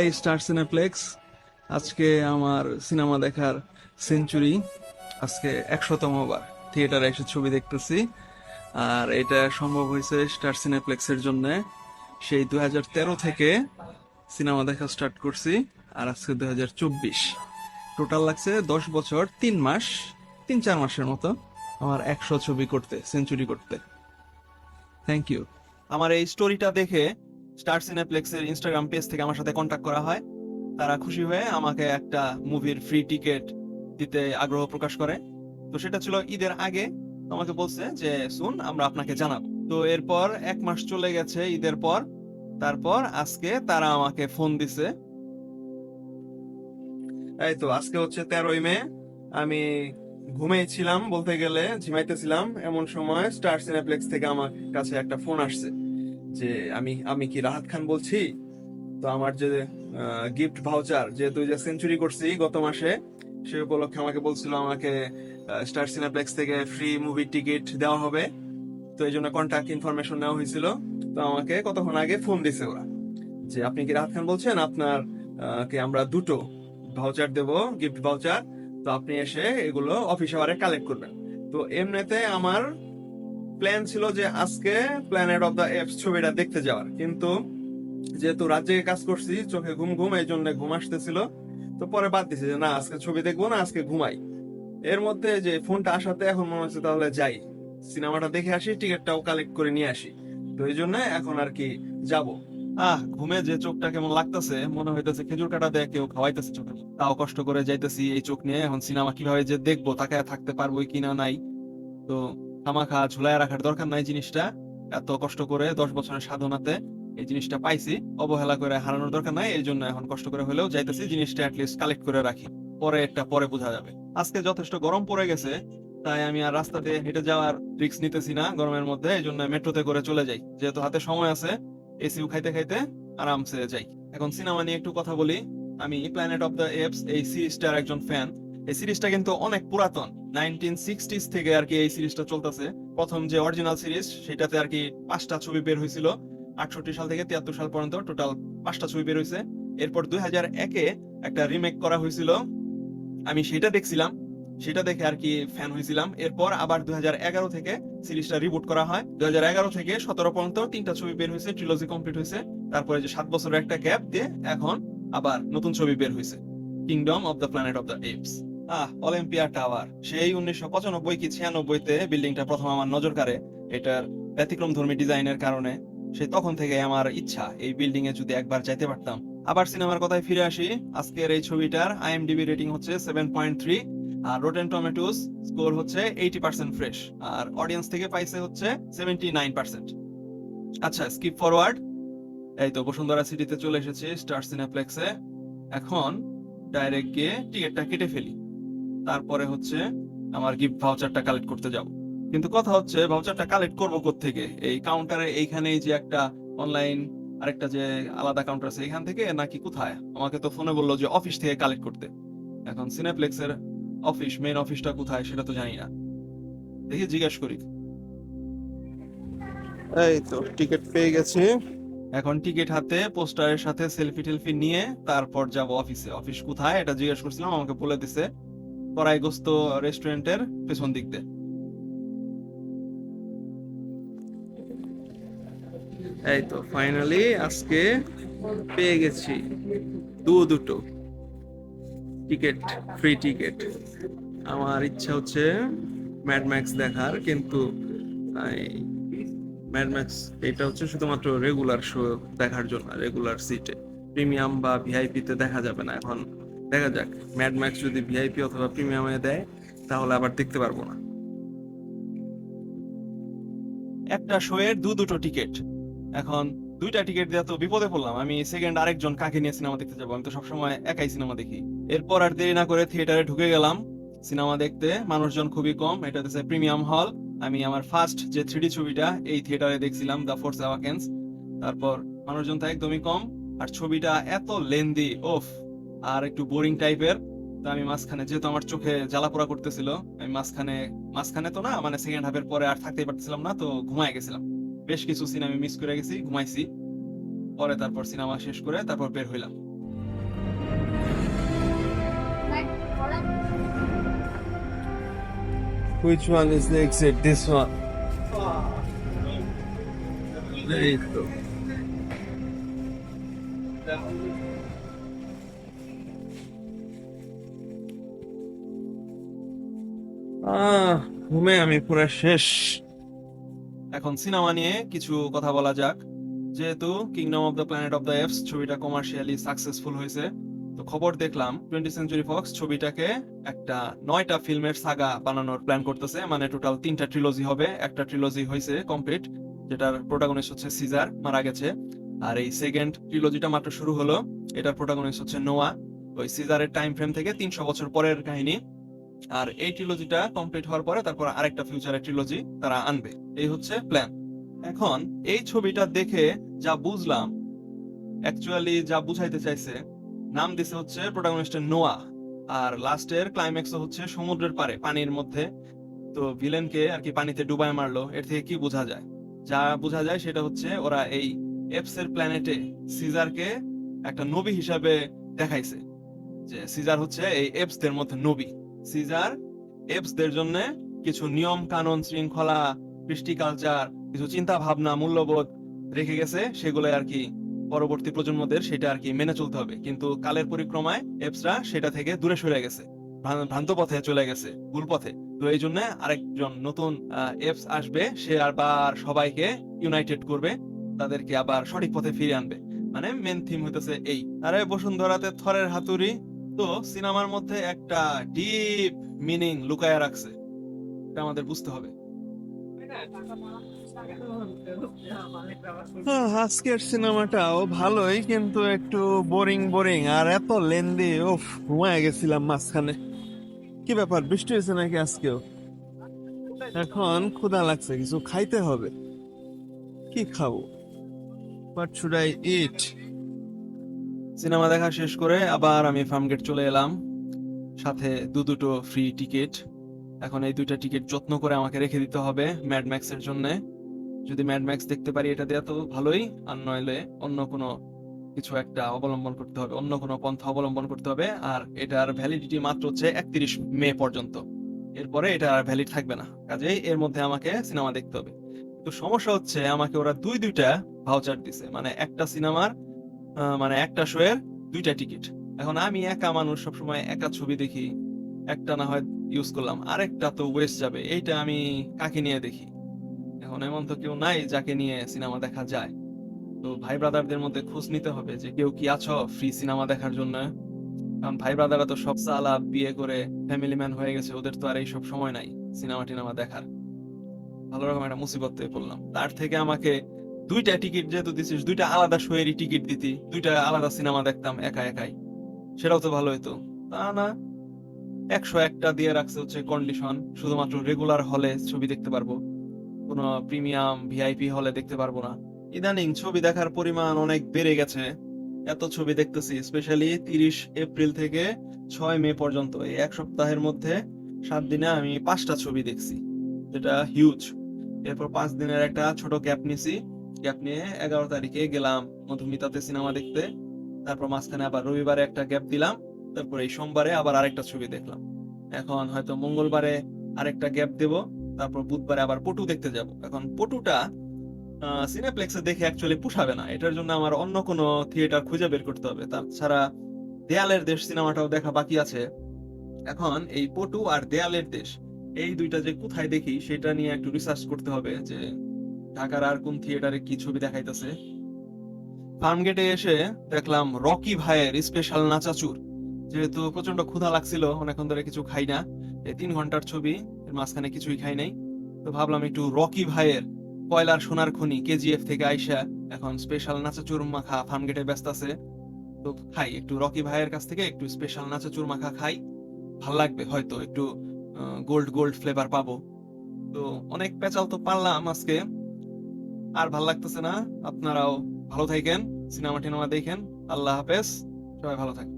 এই star cineplex আজকে আমার সিনেমা দেখার সেঞ্চুরি আজকে একশোতম বার। থিয়েটারে এসে ছবি দেখতেছি। আর এটা সম্ভব হয়েছে স্টার সিনেপ্লেক্সের জন্য। সেই দুহাজার তেরো থেকে সিনেমা দেখা স্টার্ট করছি, আর আজকে দু হাজার চব্বিশ। টোটাল লাগছে দশ বছর, তিন মাস, তিন চার মাসের মতো আমার একশো ছবি করতে সেঞ্চুরি করতে। থ্যাংক ইউ আমার এই স্টোরিটা দেখে স্টার সিনেপ্লেক্সের ইনস্টাগ্রাম পেজ থেকে আমার সাথে কন্ট্যাক্ট করা হয়। তারা খুশি হয়ে আমাকে একটা মুভির ফ্রি টিকিট দিতে আগ্রহ প্রকাশ করে। তো সেটা ছিল ঈদের আগে। আমাকে বলছে যে শুন আমরা আপনাকে জানাব। তো এরপর এক মাস চলে গেছে ঈদের পর। তারপর আজকে তারা আমাকে ফোন দিছে। এই তো, আজকে হচ্ছে তেরোই মে। আমি ঘুমিয়েছিলাম বলতে গেলে, ঝিমাইতেছিলাম। এমন সময় স্টার সিনেপ্লেক্স থেকে আমার কাছে একটা ফোন আসছে। যে আমি আমি কি রাহাত খান বলছি? তো আমার যে গিফট ভাউচার যেহেতু যে সেঞ্চুরি করছি গত মাসে, সে উপলক্ষে আমাকে বলছিল আমাকে স্টার সিনেপ্লেক্স থেকে ফ্রি মুভি টিকিট দেওয়া হবে। তো এই জন্য কন্ট্যাক্ট ইনফরমেশন নেওয়া হয়েছিল। তো আমাকে কতক্ষণ আগে ফোন দিছে ওরা। যে আপনি কি রাহাত খান বলছেন? আপনার কে আমরা দুটো ভাউচার দেব গিফট ভাউচার তো আপনি এসে এগুলো অফিস আওয়ারে কালেক্ট করবেন। তো এমনিতে আমার প্ল্যান ছিল যে আজকে প্ল্যানেট অফ দ্য এপস ছবিটা দেখতে যাওয়ার। কিন্তু যেহেতু রাত জেগে কাজ করছি, চোখে ঘুম ঘুম, এই জন্য ঘুম আসতেছিল। তো পরে বাদ দিছি যে, না, আজকে ছবি দেখব না, আজকে ঘুমাই। এর মধ্যে যে ফোনটা আসাতে এখন মনে হচ্ছে তাহলে যাই। সিনেমাটা দেখে আসি, টিকিটটাও কালেক্ট করে নিয়ে আসি। তো এই জন্য এখন আর কি যাব। আহ, ঘুমে যে চোখটা কেমন লাগতেছে, মনে হইতেছে খেজুর কাটা দেয় কেউ খাওয়াইতেছে চোখে। তাও কষ্ট করে যাইতেছি এই চোখ নিয়ে। এখন সিনেমা কীভাবে যে দেখব তাকে থাকতে পারব কিনা নাই। তো খামাখা ঝুলায় রাখার দরকার নাই জিনিসটা। এত কষ্ট করে দশ বছরের সাধনাতে এই জিনিসটা পাইছি, অবহেলা করে হারানোর দরকার নাই, এই জন্য এখন কষ্ট করে হলেও যাইতেছি, জিনিসটা অ্যাটলিস্ট কালেক্ট করে রাখি। পরে একটা, পরে বোঝা যাবে। আজকে যথেষ্ট গরম পড়ে গেছে, তাই আমি আর রাস্তাতে হেঁটে যাওয়ার রিস্ক নিতেছি না গরমের মধ্যে, এই জন্য মেট্রোতে করে চলে যাই। যেহেতু হাতে সময় আছে এসিও খাইতে খাইতে আরামসে যাই। এখন সিনেমা নিয়ে একটু কথা বলি। আমি প্ল্যানেট অফ দ্য এপস এই সিরিজটার একজন ফ্যান এই সিরিজটা কিন্তু অনেক পুরাতন। নাইনটিন সিক্সটিস থেকে আর কি এই সিরিজটা চলতেছে। প্রথম যে অরিজিনাল সিরিজ, সেটাতে আর কি পাঁচটা ছবি বের হয়েছিল। আটষট্টি সাল থেকে তিয়াত্তর সাল পর্যন্ত টোটাল পাঁচটা ছবি বের হয়েছে। এরপর দুই হাজার একে একটা রিমেক করা হয়েছিল। আমি সেটা দেখছিলাম, সেটা দেখে আর কি ফ্যান হয়েছিলাম। এরপর আবার দুই এগারো থেকে সিরিজটা রিবুট করা হয়। দুই হাজার এগারো থেকে সতেরো পর্যন্ত তিনটা ছবি বের হয়েছে ট্রিলজি কমপ্লিট হয়েছে। তারপরে যে সাত বছরের একটা গ্যাপ দিয়ে এখন আবার নতুন ছবি বের হয়েছে। Kingdom of the Planet of the Apes uh Olympia Tower সেই উনিশশো পঁচানব্বই কি ছিয়ানব্বই ছিয়ানব্বইতে বিল্ডিংটা প্রথম আমার নজর কাড়ে। এটার ব্যতিক্রম ধর্মী ডিজাইনের কারণে। সে তখন থেকে আমার ইচ্ছা, এই বিল্ডিং এ যদি একবার যাইতে পারতাম। আবার সিনেমার কথায় ফিরে আসি। আজকের এই ছবিটার আইএমডিবি রেটিং হচ্ছে সেভেন পয়েন্ট থ্রি আর রোটেন টমেটোস স্কোর হচ্ছে এইটি পার্সেন্ট ফ্রেশ আর অডিয়েন্স থেকে পাইছে হচ্ছে সেভেন্টি নাইন পার্সেন্ট আচ্ছা স্কিপ ফরওয়ার্ড এই তো বসুন্ধরা সিটিতে চলে এসেছি স্টার সিনেপ্লেক্সে এখন ডাইরেক্ট গিয়ে টিকিটটা কেটে ফেলি। তারপরে হচ্ছে আমার গিফট ভাউচারটা কালেক্ট করতে যাব। কিন্তু কথা হচ্ছে ভাউচারটা কালেক্ট করব থেকে এই কাউন্টারে এইখানেই যে একটা অনলাইন আরেকটা যে আলাদা কাউন্টার আছে এখান থেকে নাকি কোথায়? আমাকে তো ফোনে বলল যে অফিস থেকে কালেক্ট করতে। এখন সিনেপ্লেক্সের অফিস মেন অফিসটা কোথায় সেটা তো জানি না। দেখি জিজ্ঞেস করি। এই তো টিকিট পেয়ে গেছি। এখন টিকিট হাতে পোস্টারের সাথে সেলফি টেলফি নিয়ে তারপর যাব অফিসে অফিস কোথায়? এটা জিজ্ঞেস করছিলাম আমাকে বলে দিছে। করাইগস্ত রেস্টুরেন্টের পেছন দিক দিয়ে। এই তো ফাইনালি আজকে পেয়ে গেছি দু দুটো টিকিট ফ্রি টিকিট আমার ইচ্ছা হচ্ছে ম্যাড ম্যাক্স দেখার, কিন্তু ম্যাড ম্যাক্স এটা হচ্ছে শুধুমাত্র রেগুলার শো দেখার জন্য রেগুলার সিটে প্রিমিয়াম বা ভিআইপি তে দেখা যাবে না এখন। দেখা যাক ম্যাড ম্যাক্স যদি ভিআইপি অথবা প্রিমিয়ামে দেয়, তাহলে আবার দেখতে পারব না। একটা শো এর দু দুটো টিকিট এখন দুইটা টিকিট দেওয়া তো বিপদে পড়লাম। আমি সেকেন্ড আরেকজন কাকে নিয়ে সিনেমা দেখতে যাব? আমি তো সবসময় একাই সিনেমা দেখি। এরপর আর দেরি না করে থিয়েটারে ঢুকে গেলাম। সিনেমা দেখতে মানুষজন খুবই কম। এটা হচ্ছে প্রিমিয়াম হল আমি আমার ফার্স্ট যে থ্রিডি ছবিটা, এই থিয়েটারে দেখছিলাম দ্য ফোর্স অ্যাওয়াকেন্স তারপর মানুষজন তো একদমই কম। আর ছবিটা এত লেন্দি ওফ আর একটু বোরিং টাইপের তো আমি মাঝখানে যেহেতু আমার চোখে জ্বালাপোড়া করতেছিল আমি মাঝখানে মাঝখানে তো না মানে সেকেন্ড হাফের পরে আর থাকতেই পারতেছিলাম না তো ঘুমায় গেছিলাম বেশ কিছু সিন আমি মিস করে গেছি ঘুমাইছি পরে তারপর সিনেমা শেষ করে তারপর বের হইলাম Which one is the exit? This one. There you go. ঘুমে আমি পুরো শেষ। এখন সিনেমা নিয়ে কিছু কথা বলা যাক। যেহেতু Kingdom of the Planet of the Apes ছবিটা কমার্শিয়ালি সাকসেসফুল হয়েছে, তো খবর দেখলাম টোয়েন্টি সেঞ্চুরি ফক্স ছবিটাকে একটা নয়টা ফিল্মের সাগা বানানোর প্ল্যান করতেছে মানে টোটাল তিনটা ট্রিলজি হবে। একটা ট্রিলজি হয়েছে কমপ্লিট যেটার প্রোটাগনিস্ট হচ্ছে সিজার মারা গেছে। আর এই সেকেন্ড ট্রিলজিটা মাত্র শুরু হলো, এটার প্রোটাগনিস্ট হচ্ছে নোয়া ওই সিজারের টাইম ফ্রেম থেকে তিনশো বছর পরের কাহিনী। আর এই ট্রিলজিটা কমপ্লিট হওয়ার পরে তারপর আরেকটা ফিউচারের ট্রিলজি তারা আনবে। এই হচ্ছে প্ল্যান এখন এই ছবিটা দেখে যা বুঝলাম অ্যাকচুয়ালি যা বুঝাইতে চাইছে, নাম দিছে হচ্ছে প্রোটাগনিস্টের নোয়া, আর লাস্টের ক্লাইম্যাক্স হচ্ছে সমুদ্রের পারে পানির মধ্যে। তো ভিলেনকে আর কি পানিতে ডুবায় মারলো, এর থেকে কি বোঝা যায়? যা বোঝা যায় সেটা হচ্ছে ওরা এই এপস এর প্ল্যানেটে সিজারকে একটা নবী হিসাবে দেখাইছে, যে সিজার হচ্ছে এই এপস দের মধ্যে নবী। সিজার এপস দের জন্য কিছু নিয়ম, কানুন, শৃঙ্খলা, কৃষ্টি কালচার কিছু চিন্তা, ভাবনা, মূল্যবোধ রেখে গেছে সেগুলো আর কি পরবর্তী প্রজন্মদের সেটা আর কি মেনে চলতে হবে। কিন্তু কালের পরিক্রমায় এপসরা সেটা থেকে দূরে সরে গেছে ভ্রান্ত পথে চলে গেছে, ভুল পথে। তো এই জন্য আরেকজন নতুন এপস আসবে, সে আবার সবাইকে ইউনাইটেড করবে, তাদেরকে আবার সঠিক পথে ফিরে আনবে। মানে মেন থিম হইতেছে এই। আরে বসুন্ধরাতে থরের হাতুড়ি তো সিনেমার মধ্যে একটা ডিপ মিনিং লুকায়া রাখছে। এটা আমাদের বুঝতে হবে। হ্যাঁ, আজকের সিনেমাটাও ভালোই কিন্তু একটু বোরিং বোরিং আর এত লেন্দি ওফ ঘুমায় গেছিলাম মাঝখানে। কি ব্যাপার বৃষ্টি হয়েছে নাকি আজকেও? এখন ক্ষুধা লাগছে কিছু খাইতে হবে। কি খাব? What should I eat cinema দেখা শেষ করে আবার আমি ফার্মগেট চলে এলাম। সাথে দু দুটো ফ্রি টিকিট এখন এই দুইটা টিকিট যত্ন করে আমাকে রেখে দিতে হবে ম্যাড ম্যাক্সের জন্য। যদি ম্যাড ম্যাক্স দেখতে পারি এটা দেওয়া তো ভালোই, আর নইলে অন্য কোনো কিছু একটা অবলম্বন করতে হবে, অন্য কোনো পন্থা অবলম্বন করতে হবে, আর এটার ভ্যালিডিটি মাত্র হচ্ছে একত্রিশ মে পর্যন্ত। এরপরে এটা আর ভ্যালিড থাকবে না, কাজেই এর মধ্যে আমাকে সিনেমা দেখতে হবে। তো সমস্যা হচ্ছে আমাকে ওরা দুই দুইটা ভাউচার দিছে মানে একটা সিনেমার মানে একটা শো এর দুইটা টিকিট এখন আমি একা মানুষ, সবসময় একা ছবি দেখি, একটা না হয় ইউজ করলাম। আরেকটা তো ওয়েস্ট যাবে, এইটা আমি কাকে নিয়ে দেখি? এখন এমন তো কেউ নাই যাকে নিয়ে সিনেমা দেখা যায়। তো ভাই ব্রাদারদের মধ্যে খোঁজ নিতে হবে যে কেউ কি আছো ফ্রি সিনেমা দেখার জন্য? কারণ ভাই ব্রাদাররা তো সব সালা বিয়ে করে ফ্যামিলি ম্যান হয়ে গেছে, ওদের তো আর এই সব সময় নাই সিনেমা টিনেমা দেখার। ভালো রকম একটা মুসিবত পড়লাম। তার থেকে আমাকে দুইটা টিকিট যেহেতু দিছিস, দুইটা আলাদা শোয়েরই টিকিট দিতি, দুইটা আলাদা সিনেমা দেখতাম একা একাই। সেটাও তো ভালো হতো তা না, একশো একটা দিয়ে রাখছে হচ্ছে কন্ডিশন শুধুমাত্র রেগুলার হলে ছবি দেখতে পারব। কোনো প্রিমিয়াম ভিআইপি হলে দেখতে পারব না। ইদানিং ছবি দেখার পরিমাণ অনেক বেড়ে গেছে। এত ছবি দেখতেছি স্পেশালি তিরিশ এপ্রিল থেকে ছয় মে পর্যন্ত। এই এক সপ্তাহের মধ্যে সাত দিনে আমি পাঁচটা ছবি দেখছি, যেটা হিউজ এরপর পাঁচ দিনের একটা ছোট ক্যাপ নিছি। গ্যাপ নিয়ে এগারো তারিখে গেলাম মধুমিতাতে সিনেমা দেখতে। তারপর মাঝখানে আবার রবিবারে একটা গ্যাপ দিলাম, তারপর এই সোমবারে আবার আরেকটা ছবি দেখলাম। এখন হয়তো মঙ্গলবারে আরেকটা গ্যাপ দেব, তারপর বুধবারে আবার পটু দেখতে যাব। এখন পটুটা সিনেপ্লেক্সে দেখে অ্যাকচুয়ালি পুষাবে না। এটার জন্য আমার অন্য কোনো থিয়েটার খুঁজে বের করতে হবে। তাছাড়া দেয়ালের দেশ সিনেমাটাও দেখা বাকি আছে। এখন এই পটু আর দেয়ালের দেশ, এই দুইটা যে কোথায় দেখি সেটা নিয়ে একটু রিসার্চ করতে হবে যে ঢাকার আর কোন থিয়েটারে কি ছবি দেখাইতেছে? ফার্মগেটে এসে দেখলাম রকি ভাইয়ের স্পেশাল নাচাচুর যেহেতু প্রচণ্ড ক্ষুধা লাগছিল অনেকক্ষণ ধরে কিছু খাই না। এই তিন ঘণ্টার ছবি, এর মাঝখানে কিছুই খাই নাই। তো ভাবলাম একটু রকি ভাইয়ের কয়লার সোনার খনি কেজিএফ থেকে আইসা এখন স্পেশাল নাচাচুর মাখা ফার্মগেটে ব্যস্ত আছে। তো খাই, একটু রকি ভাইয়ের কাছ থেকে একটু স্পেশাল নাচাচুর মাখা খাই। ভালো লাগবে হয়তো, একটু গোল্ড গোল্ড ফ্লেভার পাবো। তো অনেক পেঁচাল তো পারলাম আজকে। আর ভালো লাগতেছে না। আপনারাও ভালো থাকেন সিনেমা টিনেমা দেখেন। আল্লাহ হাফেজ। সবাই ভালো থাকেন